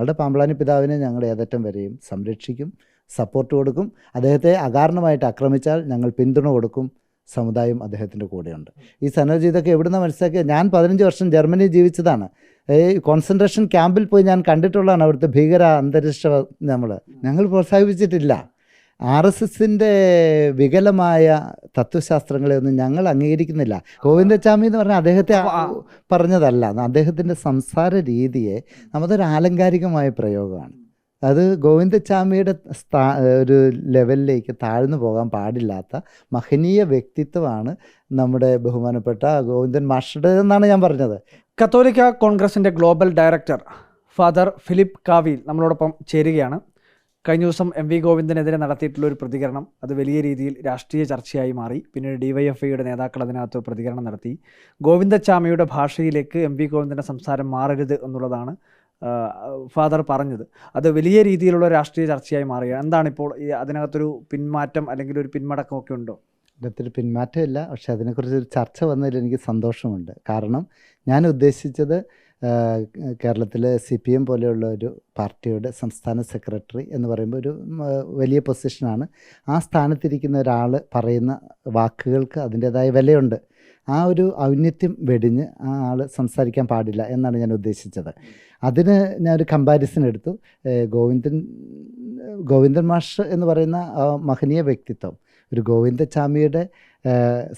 ഞങ്ങളുടെ പാമ്പളാനി പിതാവിനെ ഞങ്ങൾ ഏതറ്റം വരെയും സംരക്ഷിക്കും സപ്പോർട്ട് കൊടുക്കും. അദ്ദേഹത്തെ അകാരണമായിട്ട് ആക്രമിച്ചാൽ ഞങ്ങൾ പിന്തുണ കൊടുക്കും. സമുദായം അദ്ദേഹത്തിന്റെ കൂടെയുണ്ട്. ഈ സനോജ് ഇതൊക്കെ എവിടുന്ന് മനസ്സിലാക്കിയ ഞാൻ പതിനഞ്ച് വർഷം ജർമ്മനി ജീവിച്ചതാണ്. ഈ കോൺസെൻട്രേഷൻ ക്യാമ്പിൽ പോയി ഞാൻ കണ്ടിട്ടുള്ളതാണ് അവിടുത്തെ ഭീകര അന്തരീക്ഷ നമ്മൾ ഞങ്ങൾ പ്രോത്സാഹിപ്പിച്ചിട്ടില്ല. ആർ എസ് എസിന്റെ വികലമായ തത്വശാസ്ത്രങ്ങളെയൊന്നും ഞങ്ങൾ അംഗീകരിക്കുന്നില്ല. ഗോവിന്ദച്ചാമി എന്ന് പറഞ്ഞാൽ അദ്ദേഹത്തെ പറഞ്ഞതല്ല. അദ്ദേഹത്തിന്റെ സംസാര രീതിയെ നമ്മതൊരു ആലങ്കാരികമായ പ്രയോഗമാണ്. അത് ഗോവിന്ദച്ചാമിയുടെ സ്ഥാ ഒരു ലെവലിലേക്ക് താഴ്ന്നു പോകാൻ പാടില്ലാത്ത മഹനീയ വ്യക്തിത്വമാണ് നമ്മുടെ ബഹുമാനപ്പെട്ട ഗോവിന്ദൻ മാസ്റ്ററുടെ എന്നാണ് ഞാൻ പറഞ്ഞത്. കത്തോലിക്ക കോൺഗ്രസിന്റെ ഗ്ലോബൽ ഡയറക്ടർ ഫാദർ ഫിലിപ്പ് കാവിൽ നമ്മളോടൊപ്പം ചേരുകയാണ്. കഴിഞ്ഞ ദിവസം എം വി ഗോവിന്ദനെതിരെ നടത്തിയിട്ടുള്ള ഒരു പ്രതികരണം അത് വലിയ രീതിയിൽ രാഷ്ട്രീയ ചർച്ചയായി മാറി. പിന്നീട് ഡിവൈഎഫ്ഐയുടെ നേതാക്കൾ അതിനകത്ത് പ്രതികരണം നടത്തി. ഗോവിന്ദച്ചാമിയുടെ ഭാഷയിലേക്ക് എം വി ഗോവിന്ദന്റെ സംസാരം മാറരുത് എന്നുള്ളതാണ് ഫാദർ പറഞ്ഞത്. അത് വലിയ രീതിയിലുള്ള രാഷ്ട്രീയ ചർച്ചയായി മാറുകയാണ്. എന്താണിപ്പോൾ അതിനകത്തൊരു പിന്മാറ്റം അല്ലെങ്കിൽ ഒരു പിന്മടക്കമൊക്കെ ഉണ്ടോ? അതിനകത്തൊരു പിന്മാറ്റമില്ല. പക്ഷെ അതിനെക്കുറിച്ച് ഒരു ചർച്ച വന്നതിൽ എനിക്ക് സന്തോഷമുണ്ട്. കാരണം ഞാൻ ഉദ്ദേശിച്ചത് കേരളത്തിലെ സി പി എം പോലെയുള്ള ഒരു പാർട്ടിയുടെ സംസ്ഥാന സെക്രട്ടറി എന്ന് പറയുമ്പോൾ ഒരു വലിയ പൊസിഷനാണ്. ആ സ്ഥാനത്തിരിക്കുന്ന ഒരാൾ പറയുന്ന വാക്കുകൾക്ക് അതിന്റേതായ വിലയുണ്ട്. ആ ഒരു ഔന്നത്യം വെടിഞ്ഞ് ആ ആൾ സംസാരിക്കാൻ പാടില്ല എന്നാണ് ഞാൻ ഉദ്ദേശിച്ചത്. അതിന് ഞാൻ ഒരു കമ്പാരിസൺ എടുത്തു. ഗോവിന്ദൻ ഗോവിന്ദൻ മാഷ് എന്ന് പറയുന്ന മഹനീയ വ്യക്തിത്വം. ഒരു ഗോവിന്ദസ്വാമിയുടെ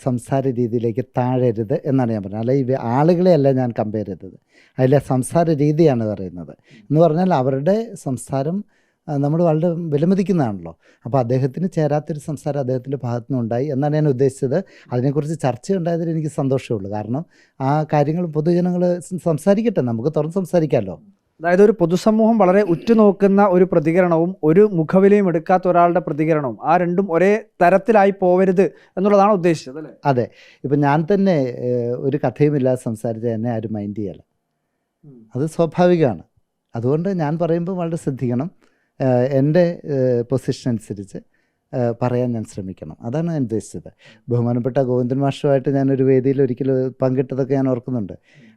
സംസാര രീതിയിലേക്ക് താഴരുത് എന്നാണ് ഞാൻ പറഞ്ഞത്. അല്ല ഈ ആളുകളെയല്ല ഞാൻ കമ്പയർ ചെയ്തത്. അതിലെ സംസാര രീതിയാണ് പറയുന്നത്. എന്ന് പറഞ്ഞാൽ അവരുടെ സംസാരം നമ്മൾ വളരെ വിലമതിക്കുന്നതാണല്ലോ. അപ്പോൾ അദ്ദേഹത്തിന് ചേരാത്തൊരു സംസാരം അദ്ദേഹത്തിന്റെ ഭാഗത്തു നിന്നുണ്ടായി എന്നാണ് ഞാൻ ഉദ്ദേശിച്ചത്. അതിനെക്കുറിച്ച് ചർച്ച ഉണ്ടായതിൽ എനിക്ക് സന്തോഷമുള്ളൂ കാരണം ആ കാര്യങ്ങൾ പൊതുജനങ്ങൾ സംസാരിക്കട്ടെ. നമുക്ക് തുറന്ന് സംസാരിക്കാമല്ലോ. അതായത് ഒരു പൊതുസമൂഹം വളരെ ഉറ്റുനോക്കുന്ന ഒരു പ്രതികരണവും ഒരു മുഖവിലയും എടുക്കാത്ത ഒരാളുടെ പ്രതികരണവും ആ രണ്ടും ഒരേ തരത്തിലായി പോവരുത് എന്നുള്ളതാണ് ഉദ്ദേശിച്ചത് അല്ലേ? അതെ. ഇപ്പം ഞാൻ തന്നെ ഒരു കഥയുമില്ലാതെ സംസാരിച്ച എന്നെ ആരും മൈൻഡ് ചെയ്യല അത് സ്വാഭാവികമാണ്. അതുകൊണ്ട് ഞാൻ പറയുമ്പോൾ വളരെ ശ്രദ്ധിക്കണം. എന്റെ പൊസിഷൻ അനുസരിച്ച് പറയാൻ ഞാൻ ശ്രമിക്കണം. അതാണ് ഞാൻ ഉദ്ദേശിച്ചത്. ബഹുമാനപ്പെട്ട ഗോവിന്ദൻ മാഷുമായിട്ട് ഞാനൊരു വേദിയിൽ ഒരിക്കലും പങ്കിട്ടതൊക്കെ ഞാൻ ഓർക്കുന്നുണ്ട്.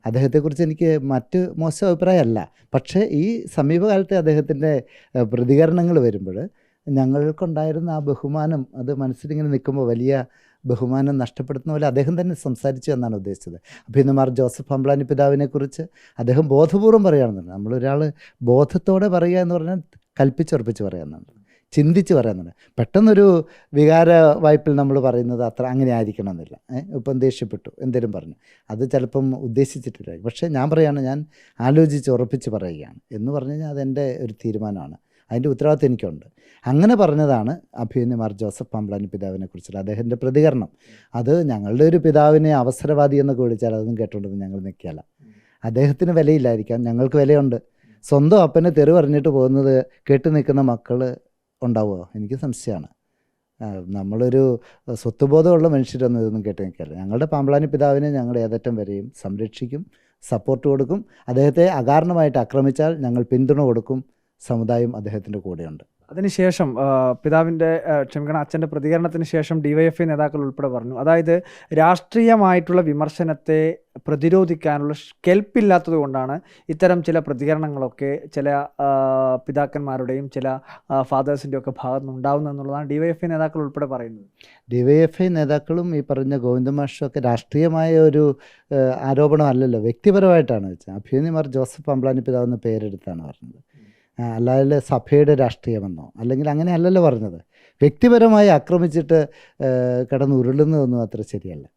അദ്ദേഹത്തെക്കുറിച്ച് എനിക്ക് മറ്റ് മോശം അഭിപ്രായമല്ല. പക്ഷേ ഈ സമീപകാലത്തെ അദ്ദേഹത്തിന്റെ പ്രതികരണങ്ങൾ വരുമ്പോൾ ഞങ്ങൾക്കുണ്ടായിരുന്ന ആ ബഹുമാനം അത് മനസ്സിലിങ്ങനെ നിൽക്കുമ്പോൾ വലിയ ബഹുമാനം നഷ്ടപ്പെടുത്തുന്ന പോലെ അദ്ദേഹം തന്നെ സംസാരിച്ചു എന്നാണ് ഉദ്ദേശിച്ചത്. അഭിനമാർ ജോസഫ് അംബ്ലാനി പിതാവിനെക്കുറിച്ച് അദ്ദേഹം ബോധപൂർവം പറയുകയാണെന്നുണ്ട്. നമ്മളൊരാൾ ബോധത്തോടെ പറയുക എന്ന് പറഞ്ഞാൽ കൽപ്പിച്ചുറപ്പിച്ച് പറയാമെന്നുണ്ട് ചിന്തിച്ച് പറയുന്നുണ്ട് പെട്ടെന്നൊരു വികാര വായ്പിൽ നമ്മൾ പറയുന്നത് അത്ര അങ്ങനെ ആയിരിക്കണം എന്നില്ല ഇപ്പം ദേഷ്യപ്പെട്ടു എന്തേലും പറഞ്ഞു. അത് ചിലപ്പം ഉദ്ദേശിച്ചിട്ടില്ല പക്ഷേ ഞാൻ പറയുകയാണ് ഞാൻ ആലോചിച്ച് ഉറപ്പിച്ച് പറയുകയാണ്. എന്ന് പറഞ്ഞു കഴിഞ്ഞാൽ അതെന്റെ ഒരു തീരുമാനമാണ്. അതിന്റെ ഉത്തരവാദിത്വം എനിക്കുണ്ട്. അങ്ങനെ പറഞ്ഞതാണ് അഭിനയമാർ ജോസഫ് പമ്പളാനി പിതാവിനെ കുറിച്ചുള്ള അദ്ദേഹത്തിന്റെ പ്രതികരണം. അത് ഞങ്ങളുടെ ഒരു പിതാവിനെ അവസരവാദി എന്നൊക്കെ വിളിച്ചാൽ അതൊന്നും കേട്ടോണ്ടെന്ന് ഞങ്ങൾ നിൽക്കുകയല്ല. അദ്ദേഹത്തിന് വിലയില്ലായിരിക്കാം. ഞങ്ങൾക്ക് വിലയുണ്ട്. സ്വന്തം അപ്പനെ തെറി പറഞ്ഞിട്ട് പോകുന്നത് കേട്ട് നിൽക്കുന്ന മക്കൾ ഉണ്ടാവുമോ? എനിക്ക് സംശയമാണ്. നമ്മളൊരു സ്വത്തുബോധമുള്ള മനുഷ്യരൊന്നും ഇതൊന്നും കേട്ട് നിൽക്കില്ല ഞങ്ങളുടെ പാമ്പളാനി പിതാവിനെ ഞങ്ങൾ ഏതറ്റം വരെയും സംരക്ഷിക്കും സപ്പോർട്ട് കൊടുക്കും. അദ്ദേഹത്തെ അകാരണമായിട്ട് ആക്രമിച്ചാൽ ഞങ്ങൾ പിന്തുണ കൊടുക്കും. സമുദായം അദ്ദേഹത്തിന്റെ കൂടെയുണ്ട്. അതിനുശേഷം പിതാവിന്റെ ക്ഷമിക്കണം അച്ഛന്റെ പ്രതികരണത്തിന് ശേഷം ഡിവൈഎഫ്ഐ നേതാക്കൾ ഉൾപ്പെടെ പറഞ്ഞു. അതായത് രാഷ്ട്രീയമായിട്ടുള്ള വിമർശനത്തെ പ്രതിരോധിക്കാനുള്ള കെൽപ്പില്ലാത്തത് കൊണ്ടാണ് ഇത്തരം ചില പ്രതികരണങ്ങളൊക്കെ ചില പിതാക്കന്മാരുടെയും ചില ഫാദേഴ്സിന്റെ ഒക്കെ ഭാഗത്തു നിന്ന് ഉണ്ടാകുന്നത് എന്നുള്ളതാണ് ഡിവൈഎഫ്ഐ നേതാക്കൾ ഉൾപ്പെടെ പറയുന്നത്. ഡിവൈഎഫ്ഐ നേതാക്കളും ഈ പറഞ്ഞ ഗോവിന്ദമാഷും ഒക്കെ രാഷ്ട്രീയമായ ഒരു ആരോപണമല്ലല്ലോ വ്യക്തിപരമായിട്ടാണ് വെച്ചത്. അഭ്യുനിമാർ ജോസഫ് അംബ്ലാനി പിതാവ് എന്ന പേരെടുത്താണ് പറഞ്ഞത്. അല്ലാതെ സഭയുടെ രാഷ്ട്രീയമെന്നോ അല്ലെങ്കിൽ അങ്ങനെ അല്ലല്ലോ പറഞ്ഞത്. വ്യക്തിപരമായി ആക്രമിച്ചിട്ട് കിടന്ന് ഉരുളുന്നതൊന്നും അത്ര ശരിയല്ല.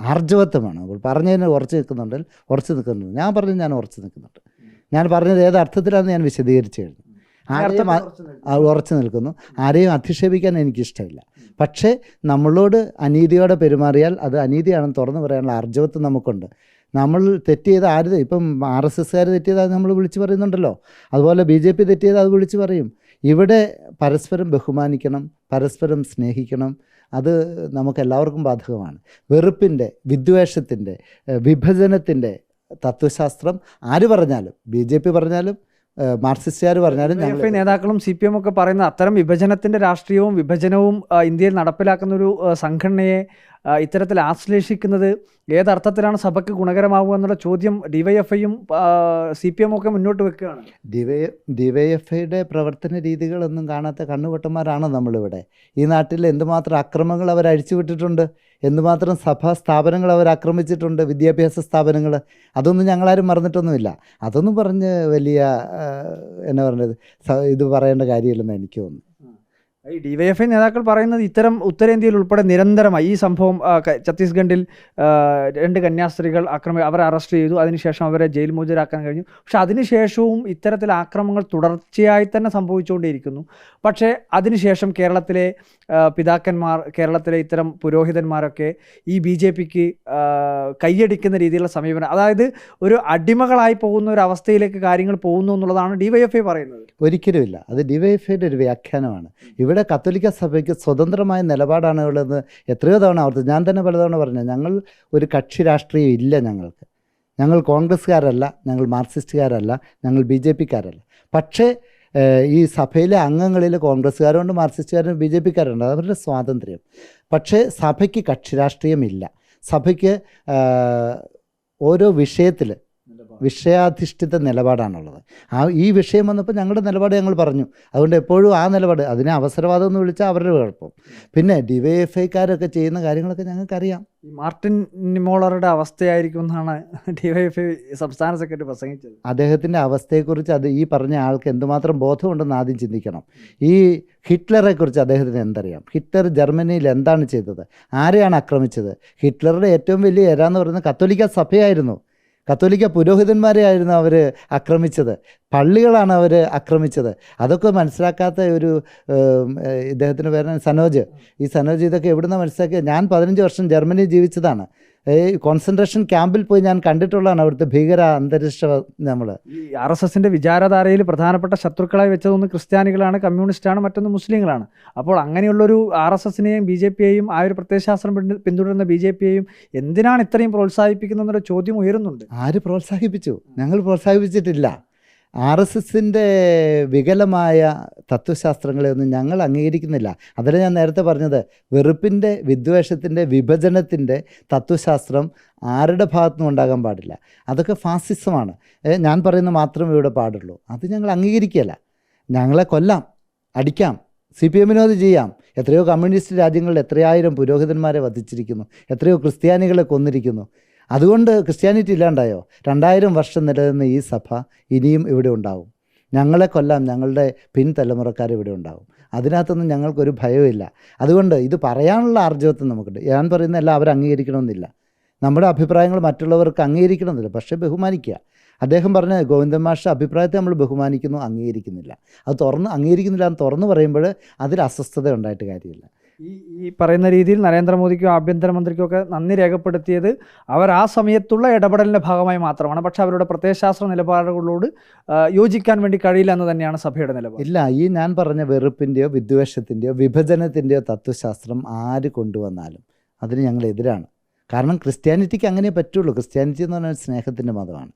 ആർജവത്വമാണ്. അപ്പോൾ പറഞ്ഞതിന് ഉറച്ചു നിൽക്കുന്നുണ്ടെങ്കിൽ ഉറച്ചു നിൽക്കുന്നുണ്ട്. ഞാൻ പറഞ്ഞു ഞാൻ ഉറച്ചു നിൽക്കുന്നുണ്ട്. ഞാൻ പറഞ്ഞത് ഏത് അർത്ഥത്തിലാണെന്ന് ഞാൻ വിശദീകരിച്ചു കഴിഞ്ഞു. ആരെയും ഉറച്ചു നിൽക്കുന്നു. ആരെയും അധിക്ഷേപിക്കാൻ എനിക്കിഷ്ടമില്ല. പക്ഷേ നമ്മളോട് അനീതിയോടെ പെരുമാറിയാൽ അത് അനീതിയാണെന്ന് തുറന്നു പറയാനുള്ള ആർജവത്വം നമുക്കുണ്ട്. നമ്മൾ തെറ്റ് ചെയ്ത് ആര് ഇപ്പം ആർ എസ് എസ്സുകാർ തെറ്റ് ചെയ്താൽ നമ്മൾ വിളിച്ചു പറയുന്നുണ്ടല്ലോ. അതുപോലെ ബി ജെ പി തെറ്റ് ചെയ്താൽ അത് വിളിച്ചു പറയും. ഇവിടെ പരസ്പരം ബഹുമാനിക്കണം പരസ്പരം സ്നേഹിക്കണം അത് നമുക്കെല്ലാവർക്കും ബാധകമാണ്. വെറുപ്പിന്റെ വിദ്വേഷത്തിന്റെ വിഭജനത്തിന്റെ തത്വശാസ്ത്രം ആര് പറഞ്ഞാലും ബി ജെ പി പറഞ്ഞാലും മാർക്സിസ്റ്റുകാർ പറഞ്ഞാലും ഞങ്ങൾ നേതാക്കളും സി പി എം ഒക്കെ പറയുന്ന അത്തരം വിഭജനത്തിന്റെ രാഷ്ട്രീയവും വിഭജനവും ഇന്ത്യയിൽ നടപ്പിലാക്കുന്ന ഒരു സംഘടനയെ ഇത്തരത്തിൽ ആശ്ലേഷിക്കുന്നത് ഏതർത്ഥത്തിലാണ് സഭയ്ക്ക് ഗുണകരമാവുക എന്നുള്ള ചോദ്യം ഡിവൈഎഫ്ഐയും സി പി എമ്മും ഒക്കെ മുന്നോട്ട് വെക്കുകയാണ്. ഡിവൈ ഡിവൈഎഫ്ഐയുടെ പ്രവർത്തന രീതികളൊന്നും കാണാത്ത കണ്ണുപൊട്ടന്മാരാണ് നമ്മളിവിടെ. ഈ നാട്ടിൽ എന്തുമാത്രം അക്രമങ്ങൾ അവർ അഴിച്ചുവിട്ടിട്ടുണ്ട് എന്തുമാത്രം സഭാ സ്ഥാപനങ്ങൾ അവർ ആക്രമിച്ചിട്ടുണ്ട് വിദ്യാഭ്യാസ സ്ഥാപനങ്ങൾ അതൊന്നും ഞങ്ങളാരും മറന്നിട്ടൊന്നുമില്ല. അതൊന്നും പറഞ്ഞ് വലിയ എന്നാ പറഞ്ഞത് ഇത് പറയേണ്ട കാര്യമില്ലെന്ന് എനിക്ക് തോന്നുന്നു. ഈ ഡിവൈഎഫ്ഐ നേതാക്കൾ പറയുന്നത് ഇത്തരം ഉത്തരേന്ത്യയിൽ ഉൾപ്പെടെ നിരന്തരമായി ഈ സംഭവം ഛത്തീസ്ഗഡിൽ രണ്ട് കന്യാസ്ത്രീകൾ ആക്രമി അവരെ അറസ്റ്റ് ചെയ്തു. അതിനുശേഷം അവരെ ജയിൽ മോചിതരാക്കാൻ കഴിഞ്ഞു. പക്ഷെ അതിനുശേഷവും ഇത്തരത്തിൽ ആക്രമങ്ങൾ തുടർച്ചയായി തന്നെ സംഭവിച്ചുകൊണ്ടിരിക്കുന്നു. പക്ഷേ അതിനുശേഷം കേരളത്തിലെ പിതാക്കന്മാർ കേരളത്തിലെ ഇത്തരം പുരോഹിതന്മാരൊക്കെ ഈ ബി ജെ പിക്ക് കൈയടിക്കുന്ന രീതിയിലുള്ള സമീപനം അതായത് ഒരു അടിമകളായി പോകുന്ന ഒരു അവസ്ഥയിലേക്ക് കാര്യങ്ങൾ പോകുന്നു എന്നുള്ളതാണ് ഡിവൈഎഫ്ഐ പറയുന്നത്. ഒരിക്കലുമില്ല. അത് ഡിവൈഎഫ്ഐയുടെ ഒരു വ്യാഖ്യാനമാണ്. ഇവിടെ കത്തോലിക്ക സഭയ്ക്ക് സ്വതന്ത്രമായ നിലപാടാണ് ഉള്ളതെന്ന് എത്രയോ തവണ ഓർത്ത് ഞാൻ തന്നെ പലതവണ പറഞ്ഞു ഞങ്ങൾ ഒരു കക്ഷി രാഷ്ട്രീയം ഇല്ല ഞങ്ങൾക്ക്. ഞങ്ങൾ കോൺഗ്രസ്സുകാരല്ല ഞങ്ങൾ മാർക്സിസ്റ്റുകാരല്ല ഞങ്ങൾ ബി ജെ പിക്കാരല്ല. പക്ഷേ ഈ സഭയിലെ അംഗങ്ങളിൽ കോൺഗ്രസ്സുകാരുണ്ട് മാർക്സിസ്റ്റുകാരും ബി ജെ പിക്കാരുണ്ട്. അവരുടെ സ്വാതന്ത്ര്യം. പക്ഷേ സഭയ്ക്ക് കക്ഷി രാഷ്ട്രീയമില്ല സഭയ്ക്ക് ഓരോ വിഷയത്തിൽ വിഷയാധിഷ്ഠിത നിലപാടാണുള്ളത്. ആ ഈ വിഷയം വന്നപ്പോൾ ഞങ്ങളുടെ നിലപാട് ഞങ്ങൾ പറഞ്ഞു. അതുകൊണ്ട് എപ്പോഴും ആ നിലപാട് അതിനെ അവസരവാദം എന്ന് വിളിച്ചാൽ അവരുടെ കുഴപ്പം പിന്നെ ഡിവൈഎഫ്ഐക്കാരൊക്കെ ചെയ്യുന്ന കാര്യങ്ങളൊക്കെ ഞങ്ങൾക്കറിയാം. ഈ മാർട്ടിൻ നിമോളറുടെ അവസ്ഥയായിരിക്കും എന്നാണ് ഡിവൈഎഫ്ഐ സംസ്ഥാന സെക്രട്ടറി പ്രസംഗിച്ചത്. അദ്ദേഹത്തിന്റെ അവസ്ഥയെക്കുറിച്ച് അത് ഈ പറഞ്ഞ ആൾക്ക് എന്തുമാത്രം ബോധമുണ്ടെന്ന് ആദ്യം ചിന്തിക്കണം. ഈ ഹിറ്റ്ലറെക്കുറിച്ച് അദ്ദേഹത്തിന് എന്തറിയാം? ഹിറ്റ്ലർ ജർമ്മനിയിൽ എന്താണ് ചെയ്തത്? ആരെയാണ് ആക്രമിച്ചത്? ഹിറ്റ്ലറുടെ ഏറ്റവും വലിയ ഏരാന്ന് എന്ന് പറയുന്നത് കത്തോലിക്ക സഭയായിരുന്നു. കത്തോലിക്ക പുരോഹിതന്മാരെ ആയിരുന്നു അവർ ആക്രമിച്ചത്. പള്ളികളാണ് അവർ ആക്രമിച്ചത്. അതൊക്കെ മനസ്സിലാക്കാത്ത ഒരു ഇദ്ദേഹത്തിന്റെ പേരാണ് സനോജ്. ഈ സനോജ് ഇതൊക്കെ എവിടുന്ന മനസ്സിലാക്കിയത്? ഞാൻ പതിനഞ്ച് വർഷം ജർമ്മനി ജീവിച്ചതാണ്. കോൺസെൻട്രേഷൻ ക്യാമ്പിൽ പോയി ഞാൻ കണ്ടിട്ടുള്ളതാണ് അവിടുത്തെ ഭീകര അന്തരീക്ഷ നമ്മൾ ഈ ആർ എസ് എസിന്റെ വിചാരധാരയിൽ പ്രധാനപ്പെട്ട ശത്രുക്കളായി വെച്ചതൊന്ന് ക്രിസ്ത്യാനികളാണ് കമ്മ്യൂണിസ്റ്റാണ് മറ്റൊന്ന് മുസ്ലിങ്ങളാണ്. അപ്പോൾ അങ്ങനെയുള്ളൊരു ആർ എസ് എസിനെയും ബി ജെ പിയെയും ആ ഒരു പ്രത്യയശാസ്ത്രം പിന്തു- പിന്തുടരുന്ന ബി ജെ പിയെയും എന്തിനാണ് ഇത്രയും പ്രോത്സാഹിപ്പിക്കുന്നതെന്നൊരു ചോദ്യം ഉയരുന്നുണ്ട്. ആര് പ്രോത്സാഹിപ്പിച്ചു? ഞങ്ങൾ പ്രോത്സാഹിപ്പിച്ചിട്ടില്ല. ആർ എസ് എസിന്റെ വികലമായ തത്വശാസ്ത്രങ്ങളെ ഒന്നും ഞങ്ങൾ അംഗീകരിക്കുന്നില്ല. അതിൽ ഞാൻ നേരത്തെ പറഞ്ഞത് വെറുപ്പിന്റെ വിദ്വേഷത്തിന്റെ വിഭജനത്തിന്റെ തത്വശാസ്ത്രം ആരുടെ ഭാഗത്തുനിന്നും ഉണ്ടാകാൻ പാടില്ല. അതൊക്കെ ഫാസിസമാണ്. ഞാൻ പറയുന്നത് മാത്രമേ ഇവിടെ പാടുള്ളൂ. അത് ഞങ്ങൾ അംഗീകരിക്കുകയല്ല. ഞങ്ങളെ കൊല്ലാം അടിക്കാം സി പി എമ്മിനും അത് ചെയ്യാം. എത്രയോ കമ്മ്യൂണിസ്റ്റ് രാജ്യങ്ങളിൽ എത്രയായിരം പുരോഹിതന്മാരെ വധിച്ചിരിക്കുന്നു. എത്രയോ ക്രിസ്ത്യാനികളെ കൊന്നിരിക്കുന്നു. അതുകൊണ്ട് ക്രിസ്ത്യാനിറ്റി ഇല്ലാണ്ടായോ? രണ്ടായിരം വർഷം നിലനിന്ന ഈ സഭ ഇനിയും ഇവിടെ ഉണ്ടാവും. ഞങ്ങളെ കൊല്ലാം ഞങ്ങളുടെ പിൻതലമുറക്കാർ ഇവിടെ ഉണ്ടാവും. അതിനകത്തൊന്നും ഞങ്ങൾക്കൊരു ഭയമില്ല അതുകൊണ്ട് ഇത് പറയാനുള്ള ആർജവത്വം നമുക്കുണ്ട്. ഞാൻ പറയുന്ന എല്ലാം അവർ അംഗീകരിക്കണമെന്നില്ല. നമ്മുടെ അഭിപ്രായങ്ങൾ മറ്റുള്ളവർക്ക് അംഗീകരിക്കണമെന്നില്ല. പക്ഷേ ബഹുമാനിക്കുക. അദ്ദേഹം പറഞ്ഞ ഗോവിന്ദൻ മാഷ അഭിപ്രായത്തെ നമ്മൾ ബഹുമാനിക്കുന്നു അംഗീകരിക്കുന്നില്ല. അത് തുറന്ന് അംഗീകരിക്കുന്നില്ല എന്ന് തുറന്ന് പറയുമ്പോൾ അതിൽ അസ്വസ്ഥത ഉണ്ടായിട്ട് കാര്യമില്ല. ഈ ഈ പറയുന്ന രീതിയിൽ നരേന്ദ്രമോദിക്കും ആഭ്യന്തരമന്ത്രിക്കും ഒക്കെ നന്ദി രേഖപ്പെടുത്തിയത് അവർ ആ സമയത്തുള്ള ഇടപെടലിന്റെ ഭാഗമായി മാത്രമാണ്. പക്ഷേ അവരുടെ പ്രത്യയശാസ്ത്ര നിലപാടുകളോട് യോജിക്കാൻ വേണ്ടി കഴിയില്ല എന്ന് തന്നെയാണ് സഭയുടെ നിലപാട്. ഇല്ല ഈ ഞാൻ പറഞ്ഞ വെറുപ്പിന്റെയോ വിദ്വേഷത്തിന്റെയോ വിഭജനത്തിന്റെയോ തത്വശാസ്ത്രം ആര് കൊണ്ടുവന്നാലും അതിന് ഞങ്ങൾ എതിരാണ്. കാരണം ക്രിസ്ത്യാനിറ്റിക്ക് അങ്ങനെ പറ്റുള്ളൂ. ക്രിസ്ത്യാനിറ്റി എന്ന് പറഞ്ഞാൽ സ്നേഹത്തിന്റെ മതമാണ്.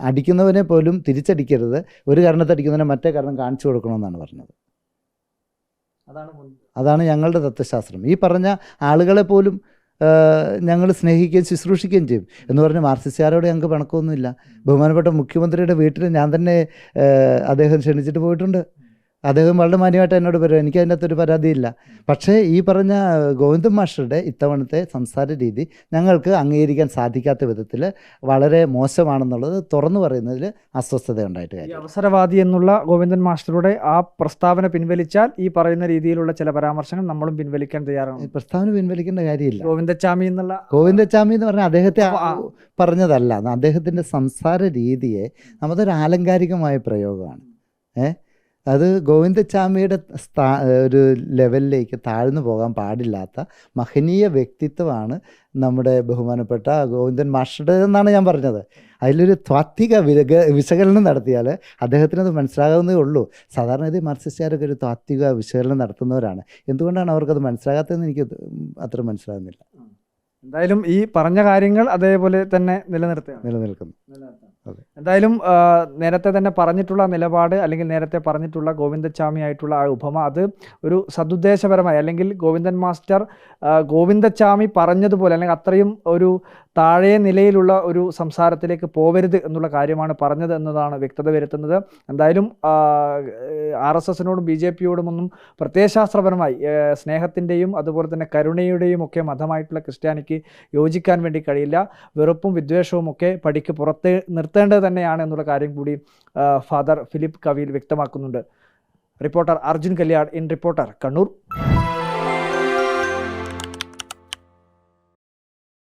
അടിക്കുന്നവനെ പോലും തിരിച്ചടിക്കരുത്. ഒരു കാരണത്തെ അടിക്കുന്നവനെ മറ്റേ കാരണം കാണിച്ചു കൊടുക്കണമെന്നാണ് പറഞ്ഞത്. അതാണ് ഞങ്ങളുടെ തത്വശാസ്ത്രം. ഈ പറഞ്ഞ ആളുകളെ പോലും ഞങ്ങൾ സ്നേഹിക്കുകയും ശുശ്രൂഷിക്കുകയും ചെയ്യും. എന്ന് പറഞ്ഞ് മാർസിസ്റ്റുകാരോട് ഞങ്ങൾക്ക് പിണക്കമൊന്നുമില്ല. ബഹുമാനപ്പെട്ട മുഖ്യമന്ത്രിയുടെ വീട്ടിൽ ഞാൻ തന്നെ അദ്ദേഹം ക്ഷണിച്ചിട്ട് പോയിട്ടുണ്ട്. അദ്ദേഹം വളരെ മാന്യമായിട്ട് എന്നോട് പറയും എനിക്ക് അതിന്റെ അകത്തൊരു പരാതിയില്ല. പക്ഷേ ഈ പറഞ്ഞ ഗോവിന്ദൻ മാസ്റ്ററുടെ ഇത്തവണത്തെ സംസാര രീതി ഞങ്ങൾക്ക് അംഗീകരിക്കാൻ സാധിക്കാത്ത വിധത്തിൽ വളരെ മോശമാണെന്നുള്ളത് തുറന്നു പറയുന്നതിൽ അസ്വസ്ഥത ഉണ്ടായിട്ട് കാര്യം അവസരവാദി എന്നുള്ള ഗോവിന്ദൻ മാസ്റ്ററുടെ ആ പ്രസ്താവന പിൻവലിച്ചാൽ ഈ പറയുന്ന രീതിയിലുള്ള ചില പരാമർശങ്ങൾ നമ്മളും പിൻവലിക്കാൻ ഈ തയ്യാറാണ് പ്രസ്താവന പിൻവലിക്കേണ്ട കാര്യമില്ല. ഗോവിന്ദച്ചാമി എന്നുള്ള ഗോവിന്ദച്ചാമി എന്ന് പറഞ്ഞാൽ അദ്ദേഹത്തെ പറഞ്ഞതല്ല അദ്ദേഹത്തിന്റെ സംസാര രീതിയെ നമ്മതൊരു ആലങ്കാരികമായ പ്രയോഗമാണ്. ഏ? അത് ഗോവിന്ദച്ചാമിയുടെ സ്ഥാ ഒരു ലെവലിലേക്ക് താഴ്ന്നു പോകാൻ പാടില്ലാത്ത മഹനീയ വ്യക്തിത്വമാണ് നമ്മുടെ ബഹുമാനപ്പെട്ട ഗോവിന്ദൻ മാസ്റ്ററുടെ എന്നാണ് ഞാൻ പറഞ്ഞത്. അതിലൊരു ത്വാത്വിക വിരക വിശകലനം നടത്തിയാൽ അദ്ദേഹത്തിന് അത് മനസ്സിലാകാവുന്നേ ഉള്ളൂ. സാധാരണ ഇത് മാർക്സിസ്റ്റുകാരൊക്കെ ഒരു ത്വാത്വിക വിശകലനം നടത്തുന്നവരാണ്. എന്തുകൊണ്ടാണ് അവർക്കത് മനസ്സിലാകാത്തതെന്ന് എനിക്ക് അത്ര മനസ്സിലാകുന്നില്ല. എന്തായാലും ഈ പറഞ്ഞ കാര്യങ്ങൾ അതേപോലെ തന്നെ നിലനിർത്തുക നിലനിൽക്കുന്നു. എന്തായാലും നേരത്തെ തന്നെ പറഞ്ഞിട്ടുള്ള നിലപാട് അല്ലെങ്കിൽ നേരത്തെ പറഞ്ഞിട്ടുള്ള ഗോവിന്ദച്ചാമി ആയിട്ടുള്ള ആ ഉപമ അത് ഒരു സതുദ്ദേശപരമായി അല്ലെങ്കിൽ ഗോവിന്ദൻ മാസ്റ്റർ ഗോവിന്ദച്ചാമി പറഞ്ഞതുപോലെ അല്ലെങ്കിൽ അത്രയും ഒരു താഴെ നിലയിലുള്ള ഒരു സംസാരത്തിലേക്ക് പോവരുത് എന്നുള്ള കാര്യമാണ് പറഞ്ഞത് എന്നതാണ് വ്യക്തത വരുത്തുന്നത്. എന്തായാലും ആർ എസ് എസിനോടും ബി ജെ പിയോടും ഒന്നും പ്രത്യയശാസ്ത്രപരമായി സ്നേഹത്തിന്റെയും അതുപോലെ തന്നെ കരുണയുടെയും ഒക്കെ മതമായിട്ടുള്ള ക്രിസ്ത്യാനിക്ക് യോജിക്കാൻ വേണ്ടി കഴിയില്ല. വെറുപ്പും വിദ്വേഷവും ഒക്കെ പടിക്ക് പുറത്ത് നിർത്തേണ്ടത് തന്നെയാണ് എന്നുള്ള കാര്യം കൂടി ഫാദർ ഫിലിപ്പ് കവിയിൽ വ്യക്തമാക്കുന്നുണ്ട്. Reporter Arjun Kalyan in reporter Kannur.